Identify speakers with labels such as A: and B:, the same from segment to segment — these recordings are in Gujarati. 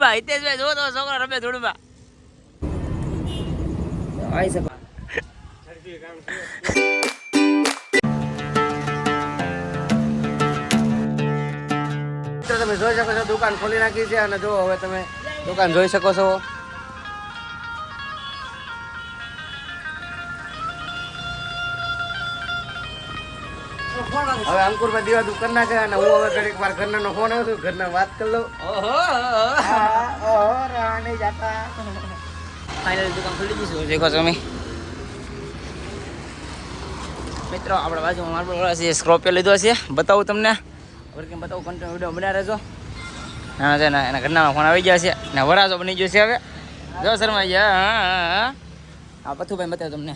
A: ભાઈ હિતેશભાઈ જો તો છોકરા રમે ધૂળમાં. આવી શકો
B: તમે જોઈ શકો છો દુકાન ખોલી નાખી છે અને જો હવે તમે દુકાન જોઈ શકો છો. હવે અંકુરભાઈ દીવા દુકાન નાખે અને હું હવે ઘડીક વાર ઘરના નો ફોન આવ્યો ઘરના વાત કરી લઉં. રાણી જાતા.
A: ફાઇનલ દુકાન ખુલી છે દેખો તમે મિત્રો આપણે માર્બલ વાળા છે સ્ક્રોપિયો લીધો છે. બતાવું તમને. કેમ બતાવું કન્ટિન્યુ વીડિયો બન્યા રહેજો. ના છે ને એના ઘરના ફોન આવી ગયા છે. ને વરાજો બની ગયો છે હવે. જો શર્મા ગયા હા. હા પથુભાઈ બતાવ્યું તમને.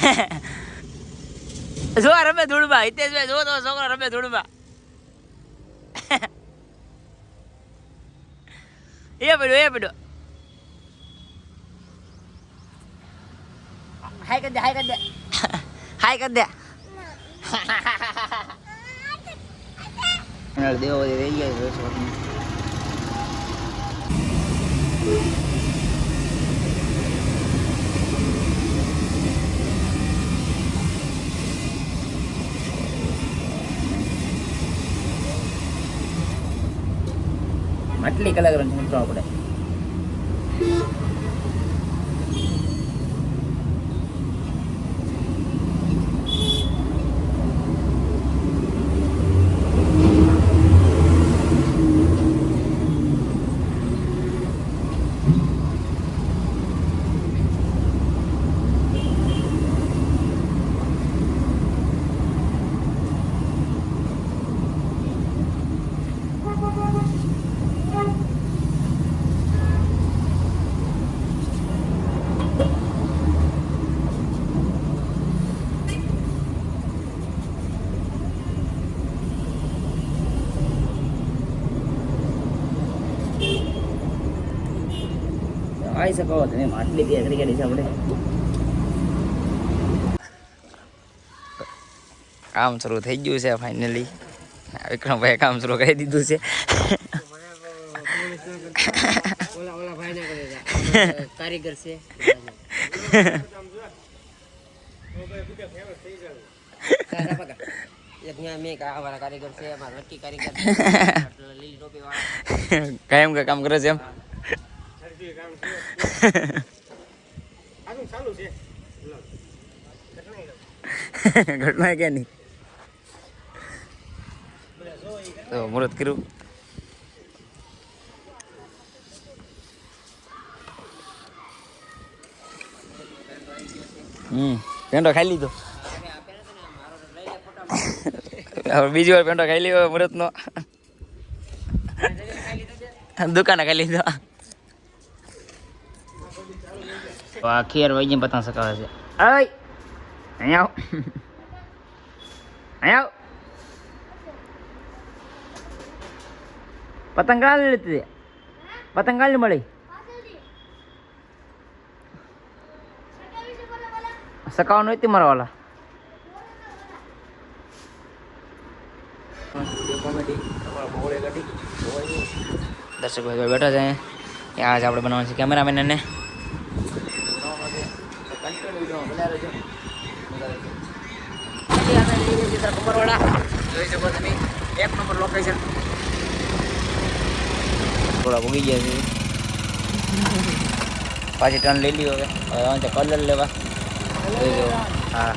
A: જો રમે ધૂળમાં હિતેશભાઈ જો તો છોકરો રમે ધૂળમાં. એ પડ્યો એ પડ્યો. હાય કર દે હાય કર દે. હાય કર દે. દેવો રહી ગયા આટલી કલાક રન મિત્રો આપણે આવી શકો તમે માટલી બી કરી ગાડી છે આપણે કામ શરૂ થઈ ગયું છે ફાઇનલી વિક્રમભાઈ કામ શરૂ કરી દીધું છે
B: કરે કારીગર છે
A: કાયમ કે કામ કરે છે એમ ઘટના કે નહીં તો મુહૂર્ત કર્યું હમ પેંડો ખાઈ લીધો. હવે બીજી વાર પેંડો ખાઈ લીધો મુહૂર્તનો દુકાને ખાઈ લીધો. આ ખેર વહી જઈને પતંગ સકાવે છે અય અહીંયા આવ અહીંયા આવ પતંગ કાલે લીધી પતંગ કાલે મળી સકાવાનું હતી મારા વાલા દર્શક ભાઈ બેઠા છે અહીંયા આજ આપણે બનાવવાનું છે કેમેરામેન ને જોઈ શકો તમે એક નંબર લોકેશન થોડા ભૂગી ગયા છે પાછી ટર્ન લઈ લીધો હવે કલર લેવા જોઈ જવું હા.